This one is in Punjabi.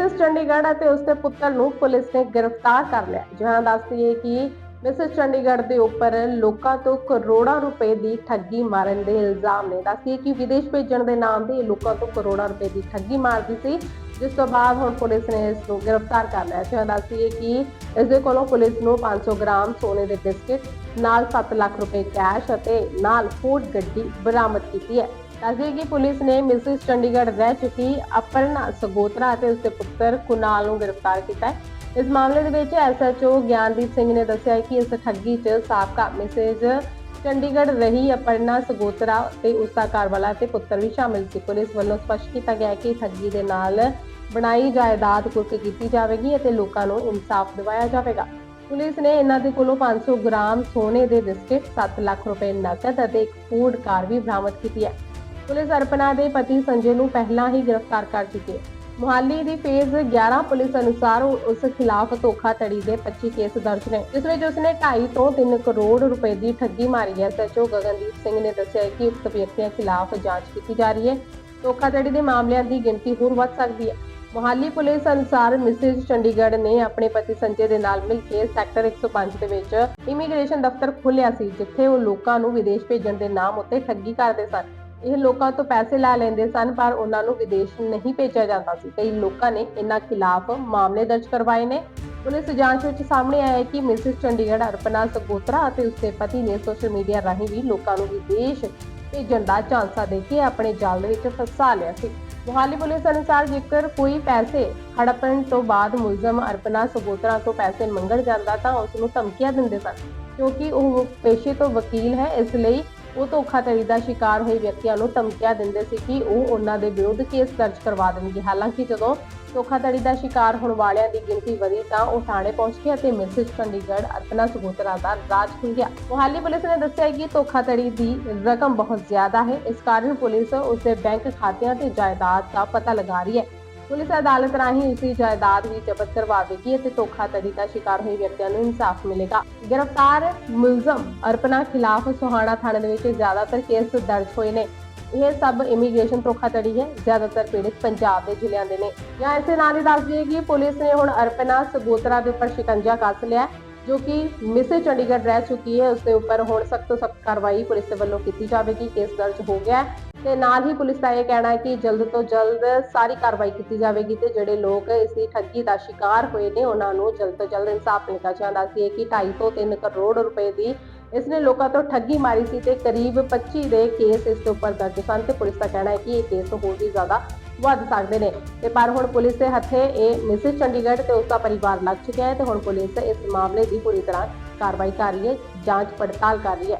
ਮਿਸਿਸ ਚੰਡੀਗੜ੍ਹ ਅਤੇ ਉਸਦੇ ਪੁੱਤਰ ਨੂੰ ਪੁਲਿਸ ਨੇ ਗ੍ਰਿਫਤਾਰ ਕਰ ਲਿਆ। ਜਹਾਂ ਦੱਸਦੀ ਹੈ ਕਿ ਮਿਸਿਸ ਚੰਡੀਗੜ੍ਹ ਦੇ ਉੱਪਰ ਲੋਕਾਂ ਤੋਂ ਕਰੋੜਾਂ ਰੁਪਏ ਦੀ ਠੱਗੀ ਮਾਰਨ ਦੇ ਇਲਜ਼ਾਮ ਨੇ। ਦੱਸਦੀ ਕਿ ਵਿਦੇਸ਼ ਭੇਜਣ ਦੇ ਨਾਮ ਤੇ ਲੋਕਾਂ ਤੋਂ ਕਰੋੜਾਂ ਰੁਪਏ ਦੀ ਠੱਗੀ ਮਾਰਦੀ ਸੀ। ਜਿਸ ਤੋਂ ਬਾਅਦ ਹੁਣ ਪੁਲਿਸ ਨੇ ਇਸ ਨੂੰ ਗ੍ਰਿਫਤਾਰ ਕਰ ਲਿਆ। ਜਹਾਂ ਦੱਸਦੀ ਹੈ ਕਿ ਇਸ ਦੇ ਕੋਲੋਂ ਪੁਲਿਸ ਨੂੰ 500 ਗ੍ਰਾਮ ਸੋਨੇ ਦੇ ਬਿਸਕਿਟ, ਨਾਲ 7 ਲੱਖ ਰੁਪਏ ਕੈਸ਼ ਅਤੇ ਨਾਲ ਫੂਡ ਗੱਡੀ ਬਰਾਮਦ ਕੀਤੀ ਹੈ। ਦੱਸਦੇ ਕਿ ਪੁਲਿਸ ਨੇ ਮਿਸਿਸ ਚੰਡੀਗੜ੍ਹ ਰਹਿ ਚੁੱਕੀ ਅਪਰਨਾ ਸਗੋਤਰਾ ਅਤੇ ਉਸਦੇ ਪੁੱਤਰ ਕੁਨਾਲ ਨੂੰ ਗ੍ਰਿਫਤਾਰ ਕੀਤਾ ਹੈ। ਇਸ ਮਾਮਲੇ ਦੇ ਵਿੱਚ ਐਸਐਚਓ ਗਿਆਨਦੀਪ ਸਿੰਘ ਨੇ ਦੱਸਿਆ ਕਿ ਇਸ ਠੱਗੀ 'ਚ ਸਾਬਕਾ ਮਿਸਿਸ ਚੰਡੀਗੜ੍ਹ ਰਹੀ ਅਪਰਨਾ ਸਗੋਤਰਾ ਤੇ ਉਸਦਾ ਘਰਵਾਲਾ ਤੇ ਪੁੱਤਰ ਵੀ ਸ਼ਾਮਿਲ ਸੀ। ਪੁਲਿਸ ਵੱਲੋਂ ਸਪਸ਼ਟ ਕੀਤਾ ਗਿਆ ਕਿ ਠੱਗੀ ਦੇ ਨਾਲ ਬਣਾਈ ਜਾਇਦਾਦ ਕੁਰਕ ਕੀਤੀ ਜਾਵੇਗੀ ਅਤੇ ਲੋਕਾਂ ਨੂੰ ਇਨਸਾਫ ਦਿਵਾਇਆ ਜਾਵੇਗਾ। ਪੁਲਿਸ ਨੇ ਇਹਨਾਂ ਦੇ ਕੋਲੋਂ 500 ਗ੍ਰਾਮ ਸੋਨੇ ਦੇ ਬਿਸਕਿਟ 7 ਲੱਖ ਰੁਪਏ ਨਕਦ ਅਤੇ ਇੱਕ ਫੂਡ ਕਾਰ ਵੀ ਬਰਾਮਦ ਕੀਤੀ ਹੈ। ਪੁਲਿਸ ਅਰਪਣਾ ਦੇ ਪਤੀ ਸੰਜੇ ਨੂੰ ਪਹਿਲਾਂ ਹੀ ਗ੍ਰਿਫਤਾਰ ਕਰ ਚੁੱਕੀ। ਹੈ ਮੁਹਾਲੀ ਦੀ ਫੇਜ਼ 11 ਪੁਲਿਸ ਅਨੁਸਾਰ ਉਸ ਖਿਲਾਫ ਧੋਖਾਧੜੀ ਦੇ 25 ਕੇਸ ਦਰਜ ਨੇ, ਜਿਸ ਵਿੱਚ ਉਸਨੇ 2.5 ਤੋਂ 3 ਕਰੋੜ ਰੁਪਏ ਦੀ ਠੱਗੀ ਮਾਰੀ ਹੈ। ਸੱਚੋ ਗਗਨਦੀਪ ਸਿੰਘ ਨੇ ਦੱਸਿਆ ਕਿ ਉਕਤ ਵਿਅਕਤੀਆਂ ਖਿਲਾਫ ਜਾਂਚ ਕੀਤੀ ਜਾ ਰਹੀ ਹੈ। ਧੋਖਾਧੜੀ ਦੇ ਮਾਮਲਿਆਂ ਦੀ ਗਿਣਤੀ ਹੋਰ ਵੱਧ ਸਕਦੀ ਹੈ। ਮੁਹਾਲੀ ਪੁਲਿਸ ਅਨੁਸਾਰ ਮਿਸਿਸ ਚੰਡੀਗੜ੍ਹ ਨੇ ਆਪਣੇ ਪਤੀ ਸੰਜੇ ਦੇ ਨਾਲ ਮਿਲ ਕੇ ਸੈਕਟਰ 105 ਦੇ ਵਿੱਚ ਇਮੀਗ੍ਰੇਸ਼ਨ ਦਫ਼ਤਰ ਖੋਲ੍ਹਿਆ ਸੀ, ਜਿੱਥੇ ਉਹ ਲੋਕਾਂ ਨੂੰ ਵਿਦੇਸ਼ ਭੇਜਣ ਦੇ ਨਾਮ ਉੱਤੇ ਠੱਗੀ ਕਰਦੇ ਸਨ। ਇਹ ਲੋਕਾਂ ਤੋਂ ਪੈਸੇ ਲੈ ਲੈਂਦੇ ਸਨ, ਪਰ ਉਹਨਾਂ ਨੂੰ ਵਿਦੇਸ਼ ਨਹੀਂ ਭੇਜਿਆ ਜਾਂਦਾ ਸੀ। ਕਈ ਲੋਕਾਂ ਨੇ ਇਹਨਾਂ ਖਿਲਾਫ ਮਾਮਲੇ ਦਰਜ ਕਰਵਾਏ ਨੇ। ਪੁਲਿਸ ਜਾਂਚ ਵਿੱਚ ਸਾਹਮਣੇ ਆਇਆ ਕਿ ਮਿਸਿਸ ਚੰਡੀਗੜ੍ਹ ਅਰਪਨਾ ਸਗੋਤਰਾ ਅਤੇ ਉਸਦੇ ਪਤੀ ਨੇ ਸੋਸ਼ਲ ਮੀਡੀਆ ਰਾਹੀਂ ਵੀ ਲੋਕਾਂ ਨੂੰ ਵਿਦੇਸ਼ ਭੇਜਣ ਦਾ ਝਾਂਸਾ ਦੇ ਕੇ ਆਪਣੇ ਜਾਲ ਵਿੱਚ ਫਸਾ ਲਿਆ ਸੀ। ਮੁਹਾਲੀ ਪੁਲਿਸ ਅਨੁਸਾਰ ਜੇਕਰ ਕੋਈ ਪੈਸੇ ਹੜਪਣ ਤੋਂ ਬਾਅਦ ਮੁਲਜ਼ਮ ਅਰਪਨਾ ਸਗੋਤਰਾ ਤੋਂ ਪੈਸੇ ਮੰਗਣ ਜਾਂਦਾ ਤਾਂ ਉਸ ਨੂੰ ਧਮਕੀਆਂ ਦਿੰਦੇ ਸਨ, ਕਿਉਂਕਿ ਉਹ ਪੇਸ਼ੇ ਤੋਂ ਵਕੀਲ ਹੈ, ਇਸ ਲਈ ਉਹ ਧੋਖਾਧੜੀ ਦਾ ਸ਼ਿਕਾਰ ਹੋਏ ਵਿਅਕਤੀਆਂ ਨੂੰ ਧਮਕੀਆਂ ਦਿੰਦੇ ਸੀ ਕਿ ਉਹ ਉਹਨਾਂ ਦੇ ਵਿਰੁੱਧ ਕੇਸ ਦਰਜ ਕਰਵਾ ਦੇਣਗੇ। ਹਾਲਾਂਕਿ ਜਦੋਂ ਧੋਖਾਧੜੀ ਦਾ ਸ਼ਿਕਾਰ ਹੋਣ ਵਾਲਿਆਂ ਦੀ ਗਿਣਤੀ ਵਧੀ ਤਾਂ ਉਹ ਥਾਣੇ ਪਹੁੰਚ ਗਏ ਅਤੇ ਮਿਸਿਸ ਚੰਡੀਗੜ੍ਹ ਅਰਪਨਾ ਸਗੋਤਰਾ ਦਾ ਰਾਜ ਖੁੱਲ ਗਿਆ। ਮੁਹਾਲੀ ਪੁਲਿਸ ਨੇ ਦੱਸਿਆ ਕਿ ਧੋਖਾਧੜੀ ਦੀ ਰਕਮ ਬਹੁਤ ਜ਼ਿਆਦਾ ਹੈ। ਇਸ ਕਾਰਨ ਪੁਲਿਸ ਉਸਦੇ ਬੈਂਕ ਖਾਤਿਆਂ ਤੇ ਜਾਇਦਾਦ ਦਾ ਪਤਾ ਲਗਾ ਰਹੀ ਹੈ। ਪੁਲਿਸ ਅਦਾਲਤ ਰਾਹੀਂ ਉਸਦੀ ਜਾਇਦਾਦ ਵੀ ਜ਼ਬਤ ਕਰਵਾਵੇਗੀ ਅਤੇ ਧੋਖਾਧੜੀ ਦਾ ਸ਼ਿਕਾਰ ਹੋਏ ਵਿਅਕਤੀਆਂ ਨੂੰ ਇਨਸਾਫ ਮਿਲੇਗਾ। ਗ੍ਰਿਫਤਾਰ ਮੁਲਜ਼ਮ ਅਰਪਨਾ ਖਿਲਾਫ ਸੋਹਾਣਾ ਥਾਣੇ ਦੇ ਵਿੱਚ ਜ਼ਿਆਦਾਤਰ ਕੇਸ ਦਰਜ ਹੋਏ ਨੇ। ਇਹ ਸਭ ਇਮੀਗ੍ਰੇਸ਼ਨ ਧੋਖਾਧੜੀ ਹੈ, ਜ਼ਿਆਦਾਤਰ ਪੀੜਿਤ ਪੰਜਾਬ ਦੇ ਜ਼ਿਲ੍ਹਿਆਂ ਦੇ ਨੇ। ਜਾਂ ਇਸੇ ਨਾਲ ਹੀ ਦੱਸ ਦਈਏ ਕਿ ਪੁਲਿਸ ਨੇ ਹੁਣ ਅਰਪਨਾ ਸਗੋਤਰਾ ਦੇ ਉੱਪਰ ਸ਼ਿਕੰਜਾ ਕੱਸ ਲਿਆ ਜੋ ਕਿ ਮਿਸੇ ਚੰਡੀਗੜ੍ਹ ਰਹਿ ਚੁੱਕੀ ਹੈ। ਉਸ ਦੇ ਉੱਪਰ ਹੁਣ ਸਖਤ ਤੋਂ ਸਖਤ ਕਾਰਵਾਈ ਪੁਲਿਸ ਦੇ ਵੱਲੋਂ ਕੀਤੀ ਜਾਵੇਗੀ। ਕੇਸ ਦਰਜ ਹੋ ਗਿਆ ਤੇ ਨਾਲ ਹੀ ਪੁਲਿਸ ਦਾ ਇਹ ਕਹਿਣਾ ਹੈ ਕਿ ਜਲਦ ਤੋਂ ਜਲਦ ਸਾਰੀ ਕਾਰਵਾਈ ਕੀਤੀ ਜਾਵੇਗੀ ਤੇ ਜਿਹੜੇ ਲੋਕ ਇਸ ਦੀ ਠੱਗੀ ਦਾ ਸ਼ਿਕਾਰ ਹੋਏ ਨੇ, ਉਹਨਾਂ ਨੂੰ ਜਲਦ ਤੋਂ ਜਲਦ ਇਨਸਾਫ ਮਿਲਣਾ ਚਾਹੁੰਦਾ ਸੀ। ਕਿ 2.5 ਤੋਂ 3 ਕਰੋੜ ਰੁਪਏ ਦੀ ਇਸ ਨੇ ਲੋਕਾਂ ਤੋਂ ਠੱਗੀ ਮਾਰੀ ਸੀ ਤੇ ਕਰੀਬ 25 ਦੇ ਕੇਸ ਇਸ ਦੇ ਉੱਪਰ ਦਰਜ ਸਨ ਤੇ ਪੁਲਿਸ ਦਾ ਕਹਿਣਾ ਹੈ ਕਿ ਇਹ ਕੇਸ ਹੋਰ ਵੀ ਜ਼ਿਆਦਾ ਵੱਧ ਸਕਦੇ ਨੇ। ਤੇ ਪਰ ਹੁਣ ਪੁਲਿਸ ਦੇ ਹੱਥੇ ਇਹ ਮਿਸਿਸ ਚੰਡੀਗੜ੍ਹ ਤੇ ਉਸ ਦਾ ਪਰਿਵਾਰ ਲੱਗ ਚੁੱਕਿਆ ਹੈ ਤੇ ਹੁਣ ਪੁਲਿਸ ਇਸ ਮਾਮਲੇ ਦੀ ਪੂਰੀ ਤਰ੍ਹਾਂ ਕਾਰਵਾਈ ਕਰ ਰਹੀ ਹੈ, ਜਾਂਚ ਪੜਤਾਲ ਕਰ ਰਹੀ ਹੈ।